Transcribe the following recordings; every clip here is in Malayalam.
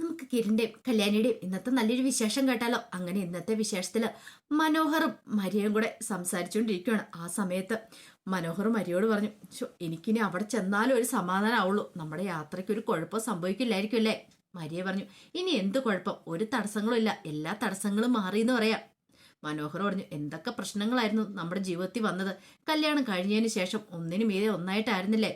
നമുക്ക് കിരണിന്റെയും കല്യാണിയുടെയും ഇന്നത്തെ നല്ലൊരു വിശേഷം കേട്ടാലോ? അങ്ങനെ ഇന്നത്തെ വിശേഷത്തിൽ മനോഹറും മരിയയും കൂടെ സംസാരിച്ചുകൊണ്ടിരിക്കുകയാണ് ആ സമയത്ത്. മനോഹർ മരിയോട് പറഞ്ഞു "ശ്ശോ, എനിക്കിനി അവിടെ ചെന്നാലും ഒരു സമാധാനം ആവുള്ളൂ നമ്മുടെ യാത്രയ്ക്ക് ഒരു കുഴപ്പം സംഭവിക്കില്ലായിരിക്കും അല്ലേ? മരിയ പറഞ്ഞു ഇനി എന്ത് കുഴപ്പം? ഒരു തടസ്സങ്ങളും ഇല്ല. എല്ലാ തടസ്സങ്ങളും മാറിയെന്ന് പറയാം. മനോഹർ പറഞ്ഞു എന്തൊക്കെ പ്രശ്നങ്ങളായിരുന്നു നമ്മുടെ ജീവിതത്തിൽ വന്നത്? കല്യാണം കഴിഞ്ഞതിന് ശേഷം ഒന്നിനു മീതെ ഒന്നായിട്ടായിരുന്നില്ലേ?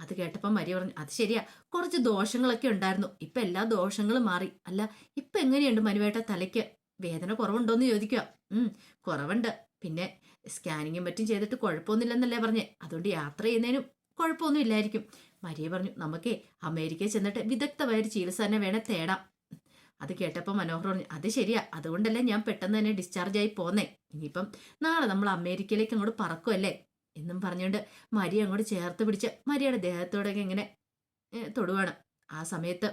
അത് കേട്ടപ്പോൾ മരിയ പറഞ്ഞു അത് ശരിയാ. കുറച്ച് ദോഷങ്ങളൊക്കെ ഉണ്ടായിരുന്നു. ഇപ്പൊ എല്ലാ ദോഷങ്ങളും മാറി. അല്ല ഇപ്പൊ എങ്ങനെയുണ്ട് മനുവേട്ട തലയ്ക്ക്? വേദന കുറവുണ്ടോന്ന് ചോദിക്കുക ഉം കുറവുണ്ട്. പിന്നെ സ്കാനിങ്ങും മറ്റും ചെയ്തിട്ട് കുഴപ്പമൊന്നുമില്ലെന്നല്ലേ പറഞ്ഞേ. അതുകൊണ്ട് യാത്ര ചെയ്യുന്നതിനും കുഴപ്പമൊന്നും ഇല്ലായിരിക്കും മരിയ പറഞ്ഞു നമുക്കേ അമേരിക്കയിൽ ചെന്നിട്ട് വിദഗ്ധമായ ഒരു ചികിത്സ തന്നെ വേണേ തേടാം. അത് കേട്ടപ്പോൾ മനോഹർ പറഞ്ഞു അത് ശരിയാ. അതുകൊണ്ടല്ലേ ഞാൻ പെട്ടെന്ന് തന്നെ ഡിസ്ചാർജ് ആയി പോന്നേ. ഇനിയിപ്പം നാളെ നമ്മൾ അമേരിക്കയിലേക്ക് അങ്ങോട്ട് പറക്കുമല്ലേ എന്നും പറഞ്ഞുകൊണ്ട് മരിയ അങ്ങോട്ട് ചേർത്ത് പിടിച്ച് മരിയുടെ ദേഹത്തോടൊക്കെ ഇങ്ങനെ തൊടുവാണ്. ആ സമയത്ത്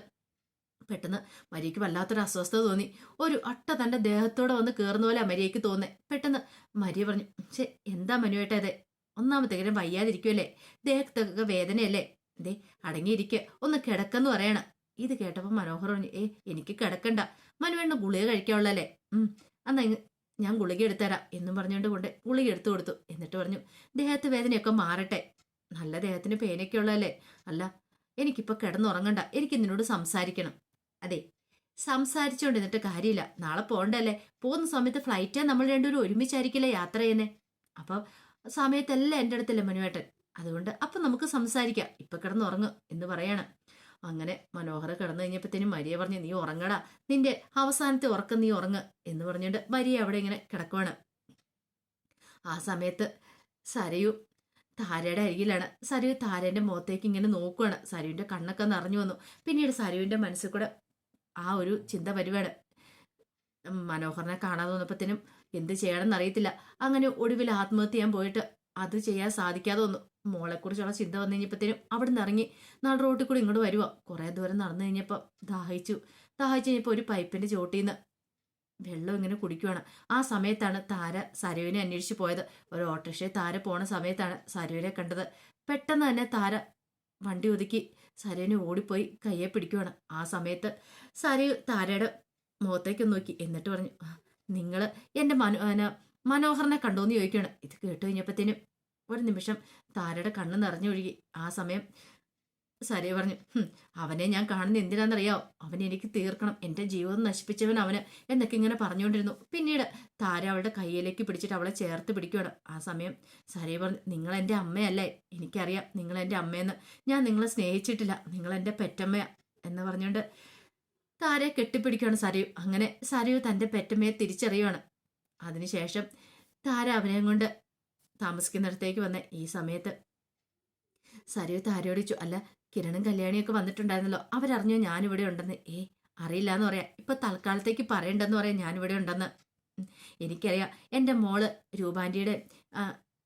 പെട്ടെന്ന് മരിക്ക് വല്ലാത്തൊരു അസ്വസ്ഥത തോന്നി. ഒരു അട്ട തന്റെ ദേഹത്തോടെ വന്ന് കയറുന്ന പോലെ മരിയയ്ക്ക് തോന്നേ. പെട്ടെന്ന് മരിയ പറഞ്ഞു ശേ എന്താ മനുവേട്ടാ അതെ ഒന്നാമത്തെ കാര്യം വയ്യാതിരിക്കുമല്ലേ ദേഹത്തൊക്കെ വേദനയല്ലേ? ദേ അടങ്ങിയിരിക്കുക ഒന്ന് കിടക്കെന്ന് പറയണം. ഇത് കേട്ടപ്പോൾ മനോഹർ പറഞ്ഞു ഏ എനിക്ക് കിടക്കണ്ട. മനുവേണ്ണ ഗുളിക കഴിക്കാനുള്ളല്ലേ ഉം ഇങ്ങ് ഞാൻ ഗുളിക എടുത്തരാം എന്നും പറഞ്ഞുകൊണ്ട് കൊണ്ട് ഗുളിക എടുത്തു കൊടുത്തു. എന്നിട്ട് പറഞ്ഞു ദേഹത്ത് വേദനയൊക്കെ മാറട്ടെ. നല്ല ദേഹത്തിന് പേനൊക്കെ ഉള്ളതല്ലേ? അല്ല എനിക്കിപ്പോൾ കിടന്നുറങ്ങണ്ട. എനിക്ക് നിന്നോട് സംസാരിക്കണം. അതെ സംസാരിച്ചുകൊണ്ട് എന്നിട്ട് കാര്യമില്ല. നാളെ പോകണ്ടല്ലേ? പോകുന്ന സമയത്ത് ഫ്ലൈറ്റേ നമ്മൾ രണ്ടുപേരും ഒരുമിച്ചായിരിക്കില്ല യാത്ര ചെയ്യുന്നേ? അപ്പോൾ സമയത്തെല്ലാം എന്റെ അടുത്തല്ലേ മനുവേട്ടൻ. അതുകൊണ്ട് അപ്പം നമുക്ക് സംസാരിക്കാം. ഇപ്പം കിടന്നുറങ്ങും എന്ന് പറയാണ്. അങ്ങനെ മനോഹര കിടന്നു കഴിഞ്ഞപ്പോഴത്തേനും മരിയ പറഞ്ഞു നീ ഉറങ്ങടാ. നിന്റെ അവസാനത്തെ ഉറക്കം നീ ഉറങ്ങ് എന്ന് പറഞ്ഞുകൊണ്ട് മരിയ അവിടെ ഇങ്ങനെ കിടക്കുവാണ്. ആ സമയത്ത് സരയു താരയുടെ അരികിലാണ്. സരയു താരേന്റെ മുഖത്തേക്ക് ഇങ്ങനെ നോക്കുവാണ്. സരുവിന്റെ കണ്ണൊക്കെ നിറഞ്ഞു വന്നു. പിന്നീട് സരുവിന്റെ മനസ്സിൽ കൂടെ ആ ഒരു ചിന്ത വരുവാണ്. മനോഹറിനെ കാണാതെ വന്നപ്പോഴത്തേനും എന്ത് ചെയ്യണമെന്ന് അറിയത്തില്ല. അങ്ങനെ ഒടുവിൽ ആത്മഹത്യ ചെയ്യാൻ പോയിട്ട് അത് ചെയ്യാൻ സാധിക്കാതെ വന്നു. മോളെക്കുറിച്ചുള്ള ചിന്ത വന്നു കഴിഞ്ഞപ്പോഴത്തേനും അവിടെ നിന്ന് ഇറങ്ങി നാട് റോട്ടിൽ കൂടി ഇങ്ങോട്ട് വരുവാ. കുറേ ദൂരം നടന്നു കഴിഞ്ഞപ്പോൾ ദാഹിച്ചു. ദാഹിച്ചു കഴിഞ്ഞപ്പോൾ ഒരു പൈപ്പിന്റെ ചോട്ടിൽ നിന്ന് വെള്ളം ഇങ്ങനെ കുടിക്കുവാണ്. ആ സമയത്താണ് താര സരുവിനെ അന്വേഷിച്ച് പോയത്. ഒരു ഓട്ടോറിക്ഷയിൽ താര പോണ സമയത്താണ് സരുവിനെ കണ്ടത്. പെട്ടെന്ന് തന്നെ താര വണ്ടി ഒതുക്കി സരുവിനെ ഓടിപ്പോയി കയ്യെ പിടിക്കുവാണ്. ആ സമയത്ത് സരു താരയുടെ മുഖത്തേക്ക് നോക്കി. എന്നിട്ട് പറഞ്ഞു നിങ്ങൾ എന്റെ മനോ മനോഹറിനെ കണ്ടോന്ന് ചോദിക്കുകയാണ് ഇത് കേട്ട് കഴിഞ്ഞപ്പോഴത്തേനും ഒരു നിമിഷം താരയുടെ കണ്ണ് നിറഞ്ഞൊഴുകി ആ സമയം സരേ പറഞ്ഞു അവനെ ഞാൻ കാണുന്ന എന്തിനാണെന്നറിയാവോ? അവനെ എനിക്ക് തീർക്കണം. എന്റെ ജീവിതം നശിപ്പിച്ചവൻ അവന് എന്നൊക്കെ ഇങ്ങനെ പറഞ്ഞുകൊണ്ടിരുന്നു. പിന്നീട് താര അവളുടെ കയ്യിലേക്ക് പിടിച്ചിട്ട് അവളെ ചേർത്ത് പിടിക്കുകയാണ്. ആ സമയം സരേ പറഞ്ഞു നിങ്ങൾ എന്റെ അമ്മയല്ലേ? എനിക്കറിയാം നിങ്ങൾ എന്റെ അമ്മയെന്ന്. ഞാൻ നിങ്ങളെ സ്നേഹിച്ചിട്ടില്ല. നിങ്ങൾ എന്റെ പെറ്റമ്മയാ. എന്ന് പറഞ്ഞുകൊണ്ട് താരയെ കെട്ടിപ്പിടിക്കുകയാണ് സരയു. അങ്ങനെ സരയു തന്റെ പെറ്റമ്മയെ തിരിച്ചറിയുകയാണ് അതിനുശേഷം താര അവനെയും കൊണ്ട് താമസിക്കുന്നിടത്തേക്ക് വന്ന ഈ സമയത്ത്. സരയു താരയോട് ചോദിച്ചു അല്ല കിരണും കല്യാണിയൊക്കെ വന്നിട്ടുണ്ടായിരുന്നല്ലോ. അവരറിഞ്ഞോ ഞാനിവിടെ ഉണ്ടെന്ന്? ഏ അറിയില്ല എന്ന് പറയാം. ഇപ്പൊ തൽക്കാലത്തേക്ക് പറയണ്ടെന്ന് പറയാം ഞാനിവിടെ ഉണ്ടെന്ന്. എനിക്കറിയാം. എന്റെ മോൾ രൂപാന്റിയുടെ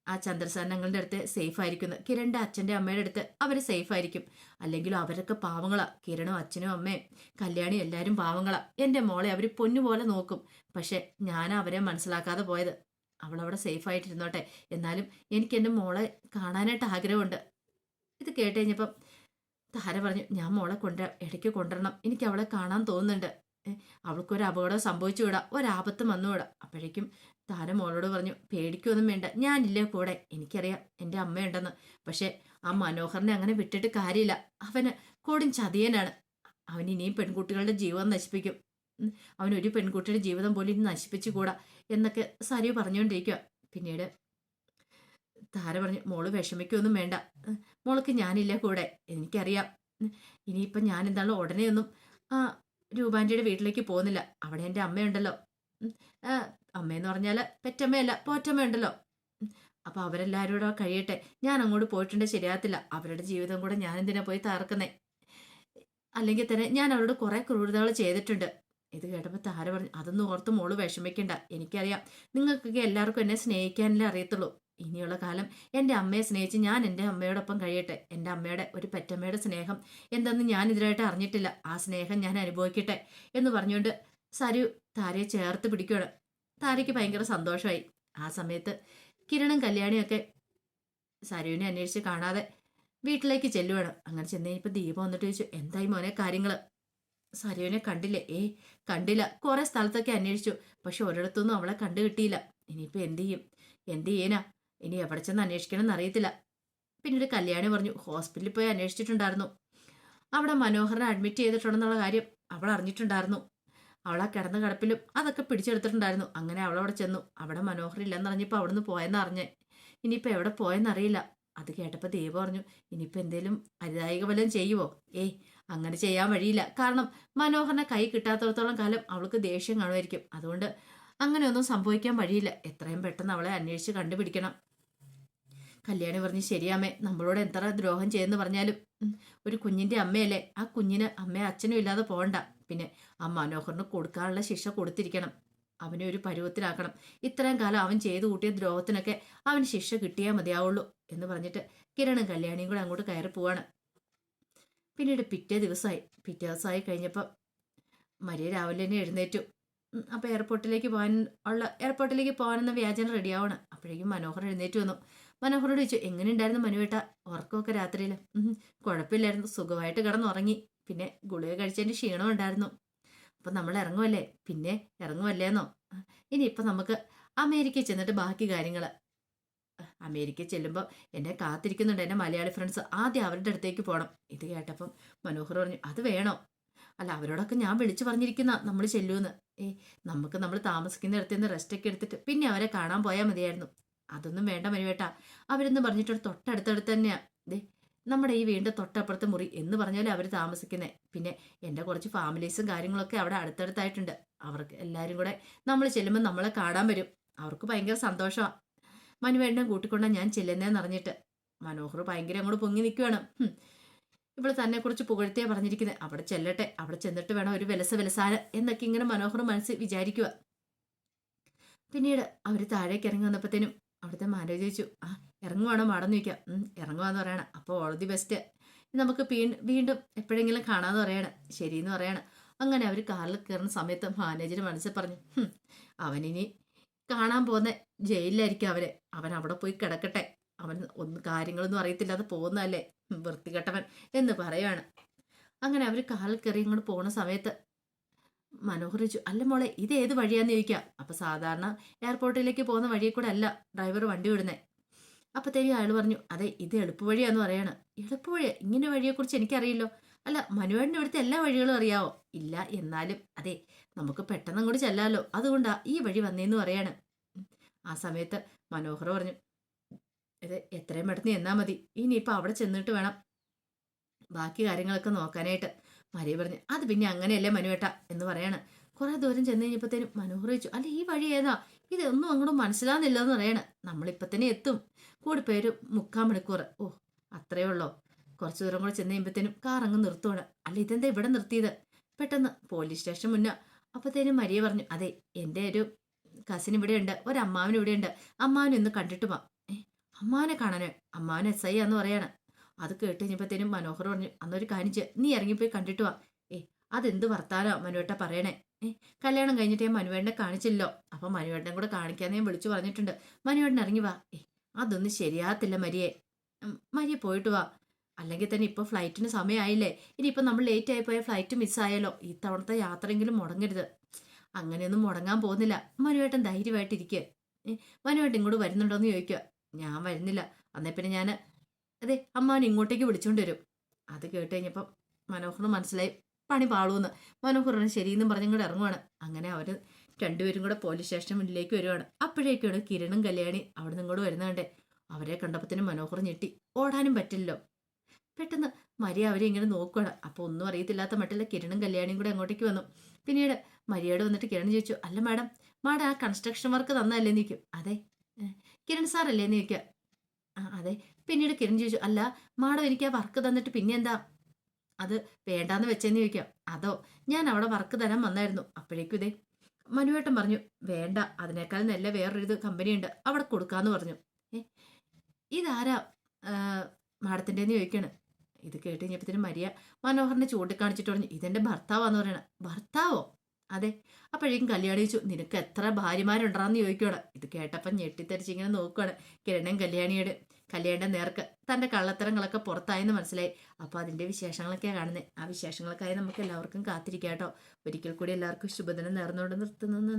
ആ, ചന്ദ്രസാനങ്ങളുടെ അടുത്ത് സേഫ് ആയിരിക്കുന്നു കിരണിന്റെ അച്ഛന്റെ അമ്മയുടെ അടുത്ത് അവർ സേഫ് ആയിരിക്കും അല്ലെങ്കിലും അവരൊക്കെ പാവങ്ങളാ. കിരണും അച്ഛനും അമ്മയും കല്യാണി എല്ലാവരും പാവങ്ങളാ. എന്റെ മോളെ അവർ പൊന്നുപോലെ നോക്കും. പക്ഷെ ഞാൻ അവരെ മനസ്സിലാക്കാതെ പോയത്. അവളവിടെ സേഫ് ആയിട്ടിരുന്നോട്ടെ. എന്നാലും എനിക്ക് എന്റെ മോളെ കാണാനായിട്ട് ആഗ്രഹമുണ്ട്. ഇത് കേട്ട് കഴിഞ്ഞപ്പം താര പറഞ്ഞു ഞാൻ മോളെ കൊണ്ട് ഇടയ്ക്ക് കൊണ്ടുവരണം. എനിക്ക് അവളെ കാണാൻ തോന്നുന്നുണ്ട്. അവൾക്കൊരു അപകടം സംഭവിച്ചു വിടാം ഒരാപത്തും വന്നു വിടാം അപ്പോഴേക്കും താര മോളോട് പറഞ്ഞു പേടിക്കൊന്നും വേണ്ട. ഞാനില്ലേ കൂടെ. എനിക്കറിയാം എന്റെ അമ്മയുണ്ടെന്ന്. പക്ഷേ ആ മനോഹറിനെ അങ്ങനെ വിട്ടിട്ട് കാര്യമില്ല. അവന് കൊടും ചതിയനാണ്. അവൻ ഇനിയും പെൺകുട്ടികളുടെ ജീവൻ നശിപ്പിക്കും. അവൻ ഒരു പെൺകുട്ടിയുടെ ജീവിതം പോലും ഇനി നശിപ്പിച്ചുകൂടാ എന്നൊക്കെ സാരി പറഞ്ഞുകൊണ്ടിരിക്കുക പിന്നീട് താര പറഞ്ഞു മോൾ വിഷമിക്കൊന്നും വേണ്ട. മോൾക്ക് ഞാനില്ല കൂടെ. എനിക്കറിയാം. ഇനിയിപ്പം ഞാൻ എന്താണ് ആ രൂപാന്റിയുടെ വീട്ടിലേക്ക് പോകുന്നില്ല. അവിടെ എന്റെ അമ്മയുണ്ടല്ലോ. അമ്മയെന്ന് പറഞ്ഞാൽ പെറ്റമ്മയല്ല പോറ്റമ്മയുണ്ടല്ലോ. അപ്പോൾ അപ്പൊ അവരെല്ലാവരും കൂടെ കഴിയട്ടെ. ഞാൻ അങ്ങോട്ട് പോയിട്ടുണ്ട് ശരിയാകത്തില്ല. അവരുടെ ജീവിതം കൂടെ ഞാൻ എന്തിനാ പോയി തകർക്കുന്നേ? അല്ലെങ്കിൽ തന്നെ ഞാൻ അവരോട് കുറേ ക്രൂരതകൾ ചെയ്തിട്ടുണ്ട്. ഇത് കേട്ടപ്പോൾ താര പറഞ്ഞു അതൊന്നും ഓർത്ത് മോൾ വിഷമിക്കണ്ട. എനിക്കറിയാം നിങ്ങൾക്കൊക്കെ എല്ലാവർക്കും എന്നെ സ്നേഹിക്കാനല്ലേ അറിയത്തുള്ളൂ. ഇനിയുള്ള കാലം എന്റെ അമ്മയെ സ്നേഹിച്ച് ഞാൻ എന്റെ അമ്മയോടൊപ്പം കഴിയട്ടെ. എന്റെ അമ്മയുടെ ഒരു പെറ്റമ്മയുടെ സ്നേഹം എന്തെന്ന് ഞാൻ ഇതിനായിട്ട് അറിഞ്ഞിട്ടില്ല. ആ സ്നേഹം ഞാൻ അനുഭവിക്കട്ടെ. എന്ന് പറഞ്ഞുകൊണ്ട് സരു താരയെ ചേർത്ത് പിടിക്കുകയാണ്. താരയ്ക്ക് ഭയങ്കര സന്തോഷമായി. ആ സമയത്ത് കിരണും കല്യാണിയൊക്കെ സരുവിനെ അന്വേഷിച്ച് കാണാതെ വീട്ടിലേക്ക് ചെല്ലുവാണ്. അങ്ങനെ ചെന്ന് കഴിഞ്ഞപ്പോൾ ദീപം വന്നിട്ട് ചോദിച്ചു എന്തായി മോനെ കാര്യങ്ങൾ സരയുവിനെ കണ്ടില്ലേ. ഏ കണ്ടില്ല. കുറെ സ്ഥലത്തൊക്കെ അന്വേഷിച്ചു. പക്ഷെ ഒരിടത്തൊന്നും അവളെ കണ്ടു കിട്ടിയില്ല. ഇനിയിപ്പോ എന്ത് ചെയ്യും? എന്ത് ചെയ്യാനാ? ഇനി എവിടെ ചെന്ന് അന്വേഷിക്കണം എന്നറിയത്തില്ല പിന്നീട് കല്യാണി പറഞ്ഞു ഹോസ്പിറ്റലിൽ പോയി അന്വേഷിച്ചിട്ടുണ്ടായിരുന്നു. അവിടെ മനോഹരനെ അഡ്മിറ്റ് ചെയ്തിട്ടുണ്ടെന്നുള്ള കാര്യം അവൾ അറിഞ്ഞിട്ടുണ്ടായിരുന്നു. അവളെ കിടന്ന കിടപ്പിലും അതൊക്കെ പിടിച്ചെടുത്തിട്ടുണ്ടായിരുന്നു. അങ്ങനെ അവളവിടെ ചെന്നു. അവിടെ മനോഹർ ഇല്ലെന്നറിഞ്ഞപ്പോൾ അവിടുന്ന് പോയെന്ന് അറിഞ്ഞേ. ഇനിയിപ്പോൾ എവിടെ പോയെന്നറിയില്ല അത് കേട്ടപ്പോൾ ദേവ് പറഞ്ഞു ഇനിയിപ്പോൾ എന്തേലും അരുതായിക വല്ലതും ചെയ്യുവോ? ഏയ് അങ്ങനെ ചെയ്യാൻ വഴിയില്ല. കാരണം മനോഹറിനെ കൈ കിട്ടാത്തടത്തോളം കാലം അവൾക്ക് ദേഷ്യം കാണുമായിരിക്കും. അതുകൊണ്ട് അങ്ങനെയൊന്നും സംഭവിക്കാൻ വഴിയില്ല. എത്രയും പെട്ടെന്ന് അവളെ അന്വേഷിച്ച് കണ്ടുപിടിക്കണം. കല്യാണി പറഞ്ഞ് ശരിയാമേ നമ്മളോട് എത്ര ദ്രോഹം ചെയ്യുന്നു പറഞ്ഞാലും ഒരു കുഞ്ഞിന്റെ അമ്മയല്ലേ? ആ കുഞ്ഞിന് അമ്മയും അച്ഛനും ഇല്ലാതെ പോകണ്ട പിന്നെ ആ മനോഹറിന് കൊടുക്കാനുള്ള ശിക്ഷ കൊടുത്തിരിക്കണം. അവനെ ഒരു പരുവത്തിലാക്കണം. ഇത്രയും കാലം അവൻ ചെയ്തു കൂട്ടിയ ദ്രോഹത്തിനൊക്കെ അവന് ശിക്ഷ കിട്ടിയാൽ മതിയാവുള്ളൂ എന്ന് പറഞ്ഞിട്ട് കിരണും കല്യാണിയും കൂടെ അങ്ങോട്ട് കയറി പോവാണ്. പിന്നീട് പിറ്റേ ദിവസമായി പിറ്റേ ദിവസമായി കഴിഞ്ഞപ്പോൾ മരിയ രാവിലെ തന്നെ എഴുന്നേറ്റു. അപ്പം അപ്പോൾ എയർപോർട്ടിലേക്ക് പോകാൻ ഉള്ള എയർപോർട്ടിലേക്ക് പോകാനെന്ന വ്യാജന റെഡിയാവണം. അപ്പോഴേക്കും മനോഹർ എഴുന്നേറ്റ് വന്നു. മനോഹരോട് ചോദിച്ചു എങ്ങനെ എങ്ങനെയുണ്ടായിരുന്നു മനുവേട്ട? ഉറക്കമൊക്കെ രാത്രിയിൽ കുഴപ്പമില്ലായിരുന്നു. സുഖമായിട്ട് കിടന്നുറങ്ങി. പിന്നെ ഗുളിക കഴിച്ചതിന്റെ ക്ഷീണം ഉണ്ടായിരുന്നു. അപ്പം നമ്മൾ ഇറങ്ങുമല്ലേ പിന്നെ ഇറങ്ങുമല്ലേന്നോ ഇനിയിപ്പം നമുക്ക് അമേരിക്കയിൽ ചെന്നിട്ട് ബാക്കി കാര്യങ്ങൾ അമേരിക്കയിൽ ചെല്ലുമ്പോൾ എന്നെ കാത്തിരിക്കുന്നുണ്ട് എന്റെ മലയാളി ഫ്രണ്ട്സ് ആദ്യം അവരുടെ അടുത്തേക്ക് പോകണം ഇത് കേട്ടപ്പം മനോഹർ പറഞ്ഞു അത് വേണോ? അല്ല അവരോടൊക്കെ ഞാൻ വിളിച്ചു പറഞ്ഞിരിക്കുന്ന നമ്മൾ ചെല്ലുമെന്ന് ഏ നമുക്ക് നമ്മൾ താമസിക്കുന്ന ഇടത്തു നിന്ന് റെസ്റ്റൊക്കെ എടുത്തിട്ട് പിന്നെ അവരെ കാണാൻ പോയാൽ മതിയായിരുന്നു. അതൊന്നും വേണ്ട മനുവേട്ടാ അവരെന്ന് പറഞ്ഞിട്ട് തൊട്ടടുത്തടുത്ത് തന്നെയാണ് ദേ നമ്മുടെ ഈ വീണ്ടും തൊട്ടപ്പുറത്തെ മുറി എന്ന് പറഞ്ഞാലും അവർ താമസിക്കുന്നത് പിന്നെ എന്റെ കുറച്ച് ഫാമിലീസും കാര്യങ്ങളൊക്കെ അവിടെ അടുത്തടുത്തായിട്ടുണ്ട്. അവർക്ക് എല്ലാവരും കൂടെ നമ്മൾ ചെല്ലുമ്പോൾ നമ്മളെ കാണാൻ വരും. അവർക്ക് ഭയങ്കര സന്തോഷമാണ് മനുവേട്ടനെ കൂട്ടിക്കൊണ്ടാ ഞാൻ ചെല്ലുന്നതെന്ന് അറിഞ്ഞിട്ട്. മനോഹർ ഭയങ്കര അങ്ങോട്ട് പൊങ്ങി നിൽക്കുകയാണ് ഇവിടെ തന്നെ കുറിച്ച് പുകഴ്ത്തിയാ പറഞ്ഞിരിക്കുന്നത് അവിടെ ചെല്ലട്ടെ. അവിടെ ചെന്നിട്ട് വേണം ഒരു വിലസ വിലസാന എന്നൊക്കെ ഇങ്ങനെ മനോഹർ മനസ്സ് വിചാരിക്കുക പിന്നീട് അവർ താഴേക്ക് ഇറങ്ങി വന്നപ്പോഴത്തേനും അവിടുത്തെ മാനേജ് ചോദിച്ചു ആ ഇറങ്ങുവാണോ മാടെന്ന് ചോദിക്കാം. ഇറങ്ങുവാന്ന് പറയണം. അപ്പോൾ ഓൾ ദി ബെസ്റ്റ് നമുക്ക് വീണ്ടും എപ്പോഴെങ്കിലും കാണാന്ന് പറയണം. ശരിയെന്ന് പറയണം. അങ്ങനെ അവർ കാറിൽ കയറുന്ന സമയത്ത് മാനേജർ മനസ്സിൽ പറഞ്ഞു "ഹും, അവനിനി കാണാൻ പോകുന്ന ജയിലിലായിരിക്കും അവരെ. അവൻ അവിടെ പോയി കിടക്കട്ടെ. അവൻ ഒന്ന് കാര്യങ്ങളൊന്നും അറിയത്തില്ലാതെ പോകുന്നതല്ലേ? വൃത്തികെട്ടവൻ എന്ന് പറയാണ് അങ്ങനെ അവർ കാൽ കയറി ഇങ്ങോട്ട് പോകുന്ന സമയത്ത് മനോഹർ ചോദിച്ചു അല്ല മോളെ ഇത് ഏത് വഴിയാന്ന് ചോദിക്കാം? അപ്പൊ സാധാരണ എയർപോർട്ടിലേക്ക് പോകുന്ന വഴിയെ കൂടെ അല്ല ഡ്രൈവർ വണ്ടി വിടുന്നേ. അപ്പത്തേക്കും അയാൾ പറഞ്ഞു അതെ ഇത് എളുപ്പവഴിയാന്ന് പറയാണ്. എളുപ്പവഴി ഇങ്ങനെ വഴിയെ കുറിച്ച് എനിക്കറിയില്ലോ. അല്ല മനുവേടിന്റെ ഇവിടുത്തെ എല്ലാ വഴികളും അറിയാവോ? ഇല്ല എന്നാലും അതെ നമുക്ക് പെട്ടെന്ന് അങ്ങോട്ട് ചെല്ലാലോ. അതുകൊണ്ടാ ഈ വഴി വന്നേന്ന് പറയാണ്. ആ സമയത്ത് മനോഹർ പറഞ്ഞു ഇത് എത്രയും പെട്ടെന്ന് എന്നാൽ മതി. ഇനിയിപ്പോൾ അവിടെ ചെന്നിട്ട് വേണം ബാക്കി കാര്യങ്ങളൊക്കെ നോക്കാനായിട്ട്. മരിയ പറഞ്ഞു അത് പിന്നെ അങ്ങനെയല്ലേ മനുവേട്ട എന്ന് പറയാണ്. കുറേ ദൂരം ചെന്ന് കഴിഞ്ഞപ്പോഴത്തേനും മനോഹർ ചോദിച്ചു അല്ല ഈ വഴി ഏതാ? ഇതൊന്നും അങ്ങോട്ട് മനസ്സിലാകുന്നില്ല എന്ന് പറയാണ്. നമ്മളിപ്പോൾ തന്നെ എത്തും. കൂടി പേര് മുക്കാൽ മണിക്കൂർ. ഓ അത്രയേ ഉള്ളോ? കുറച്ച് ദൂരം കൂടെ ചെന്ന് കഴിയുമ്പോഴത്തേനും കാർ അങ്ങ് നിർത്തുവാണ്. അല്ല ഇതെന്താ ഇവിടെ നിർത്തിയത്? പെട്ടെന്ന് പോലീസ് സ്റ്റേഷൻ മുന്നേ. അപ്പോഴത്തേനും മരിയ പറഞ്ഞു അതെ എന്റെ ഒരു കസിൻ ഇവിടെയുണ്ട് അമ്മാവൻ ഇവിടെയുണ്ട് അമ്മാവനെ ഒന്ന് കണ്ടിട്ട് വാ. അമ്മാവനെ കാണാൻ അമ്മാവൻ എസ് ഐ ആന്ന് പറയാണ്. അത് കേട്ട് കഴിഞ്ഞപ്പോഴത്തേനും മനോഹർ പറഞ്ഞു അന്നൊരു ചെയ്യ് നീ ഇറങ്ങിപ്പോയി കണ്ടിട്ട് വാ. ഏ അതെന്ത് വർത്താനോ മനുവേട്ട പറയണേ? ഏ കല്യാണം കഴിഞ്ഞിട്ട് ഞാൻ മനുവേട്ടനെ കാണിച്ചില്ലോ. അപ്പൊ മനുവേട്ടനെ കൂടെ കാണിക്കാന്ന് ഞാൻ വിളിച്ചു പറഞ്ഞിട്ടുണ്ട്. മനുവേട്ടൻ ഇറങ്ങി വാ. ഏ അതൊന്നും ശരിയാകത്തില്ല മരിയെ. മരിയെ പോയിട്ട് വാ. അല്ലെങ്കിൽ തന്നെ ഇപ്പോൾ ഫ്ലൈറ്റിന് സമയമായില്ലേ. ഇനിയിപ്പോൾ നമ്മൾ ലേറ്റ് ആയി പോയ ഫ്ലൈറ്റ് മിസ്സായാലോ ഈ തവണത്തെ യാത്രയെങ്കിലും മുടങ്ങരുത്. അങ്ങനെയൊന്നും മുടങ്ങാൻ പോകുന്നില്ല. മനുവേട്ടൻ ധൈര്യമായിട്ടിരിക്കുക മനുവേട്ടൻ ഇങ്ങോട്ട് വരുന്നുണ്ടോ എന്ന് ചോദിക്കുക. ഞാൻ വരുന്നില്ല. അന്നേ പിന്നെ ഞാൻ അതെ അമ്മാൻ ഇങ്ങോട്ടേക്ക് വിളിച്ചോണ്ട് വരും. അത് കേട്ട് കഴിഞ്ഞപ്പം മനോഹറിന് മനസ്സിലായി. പണി പാളൂന്ന്. മനോഹറിന് ശരിയെന്നും പറഞ്ഞും ഇറങ്ങുവാണ്. അങ്ങനെ അവർ രണ്ടുപേരും കൂടെ പോലീസ് സ്റ്റേഷൻ മുന്നിലേക്ക് വരുവാണ്. അപ്പോഴേക്കാണ് കിരണും കല്യാണി അവിടെ നിന്ന് ഇങ്ങോട്ട് കണ്ടേ. അവരെ കണ്ടപ്പത്തിന് മനോഹർ ഞെട്ടി. ഓടാനും പറ്റില്ലല്ലോ. പെട്ടെന്ന് മരിയ അവരെ ഇങ്ങനെ നോക്കുകയാണ് അപ്പോൾ ഒന്നും അറിയത്തില്ലാത്ത മട്ടില്ല കിരണും കല്യാണിയും കൂടെ അങ്ങോട്ടേക്ക് വന്നു. പിന്നീട് മരിയോട് വന്നിട്ട് കിരൺ ചോദിച്ചു അല്ല മാഡം മാഡം ആ കൺസ്ട്രക്ഷൻ വർക്ക് തന്നല്ലേ നിൽക്കും അതെ. കിരൺ സാറല്ലേ എന്ന് ചോദിക്കുക. ആ അതെ. പിന്നീട് കിരൺ ചോദിച്ചു അല്ല മാഡം എനിക്ക് ആ വർക്ക് തന്നിട്ട് പിന്നെ എന്താ? അത് വേണ്ടാന്ന് വെച്ചെന്ന് ചോദിക്കാം. അതോ ഞാൻ അവിടെ വർക്ക് തരാൻ വന്നായിരുന്നു. അപ്പോഴേക്കും ഇതേ. മനുവേട്ടൻ പറഞ്ഞു വേണ്ട അതിനേക്കാൾ നല്ല വേറൊരു കമ്പനി ഉണ്ട് അവിടെ കൊടുക്കാന്ന് പറഞ്ഞു. ഏ ഇതാരാ? മാഡത്തിന്റെ ചോദിക്കാണ്. ഇത് കേട്ട് കഴിഞ്ഞപ്പോഴത്തേനും മരിയ മനോഹറിനെ ചൂണ്ടിക്കാണിച്ചിട്ട് പറഞ്ഞു ഇതെന്റെ ഭർത്താവാന്ന് പറയണ ഭർത്താവോ? അതെ. അപ്പോഴേക്കും കല്യാണി ചോദിച്ചു നിനക്ക് എത്ര ഭാര്യമാരുണ്ടാന്ന് ചോദിക്കുകയാണ് ഇത് കേട്ടപ്പം ഞെട്ടിത്തെറിച്ച് ഇങ്ങനെ നോക്കുകയാണ് കിരണൻ കല്യാണിയുടെ കല്യാണിന്റെ നേർക്ക് തന്റെ കള്ളത്തരങ്ങളൊക്കെ പുറത്തായെന്ന് മനസ്സിലായി. അപ്പോൾ അതിന്റെ വിശേഷങ്ങളൊക്കെയാണ് കാണുന്നത് ആ വിശേഷങ്ങൾക്കായി നമുക്ക് എല്ലാവർക്കും കാത്തിരിക്കാം കേട്ടോ. ഒരിക്കൽ കൂടി എല്ലാവർക്കും ശുഭദിനം നേർന്നുകൊണ്ട് നിർത്തുന്നു.